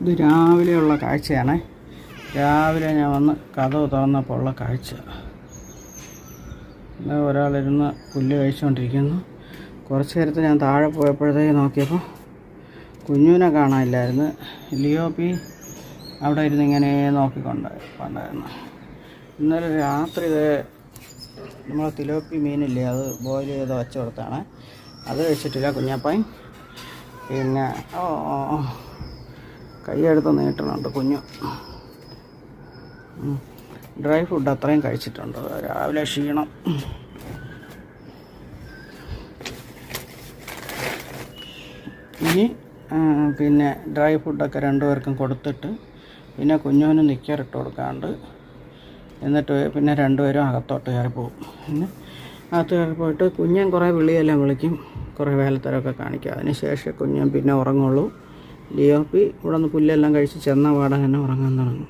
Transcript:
ഇത് രാവിലെയുള്ള കാഴ്ചയാണ്. രാവിലെ ഞാൻ വന്ന് കഥ തുറന്നപ്പോൾ ഉള്ള കാഴ്ച. ഒരാളിരുന്ന് പുല്ല് കഴിച്ചുകൊണ്ടിരിക്കുന്നു. കുറച്ച് നേരത്തെ ഞാൻ താഴെ പോയപ്പോഴത്തേക്ക് നോക്കിയപ്പോൾ കുഞ്ഞുവിനെ കാണാനില്ലായിരുന്നു. ലിയോപ്പി അവിടെ ഇരുന്ന് ഇങ്ങനെ നോക്കിക്കൊണ്ട് ഉണ്ടായിരുന്നു ഇന്നലെ രാത്രി ഇത് നമ്മളെ തിലോപ്പി മീനില്ലേ അത് ബോയിൽ ചെയ്ത് വച്ചു കൊടുത്താണ്. അത് കഴിച്ചിട്ടില്ല കുഞ്ഞാപ്പായും പിന്നെ ഓ. കൈയെടുത്ത് നീട്ടണുണ്ട് കുഞ്ഞു. ഡ്രൈ ഫുഡ് അത്രയും കഴിച്ചിട്ടുണ്ട്. രാവിലെ ക്ഷീണം. ഇനി പിന്നെ ഡ്രൈ ഫുഡൊക്കെ രണ്ടുപേർക്കും കൊടുത്തിട്ട് പിന്നെ കുഞ്ഞുവിന് നിൽക്കാറിട്ട് കൊടുക്കാണ്ട് എന്നിട്ട് പിന്നെ രണ്ടുപേരും അകത്തോട്ട് കയറി പോകും പിന്നെ അകത്ത് കയറി പോയിട്ട് കുഞ്ഞൻ കുറേ വിളിയെല്ലാം വിളിക്കും. കുറേ വേലത്തരമൊക്കെ കാണിക്കും. അതിന് ശേഷം കുഞ്ഞൻ പിന്നെ ഉറങ്ങുള്ളൂ. ലിയോപ്പി ഇവിടെ നിന്ന് പുല്ലെല്ലാം കഴിച്ച് ചെന്ന പാടെ തന്നെ ഉറങ്ങാൻ തുടങ്ങും.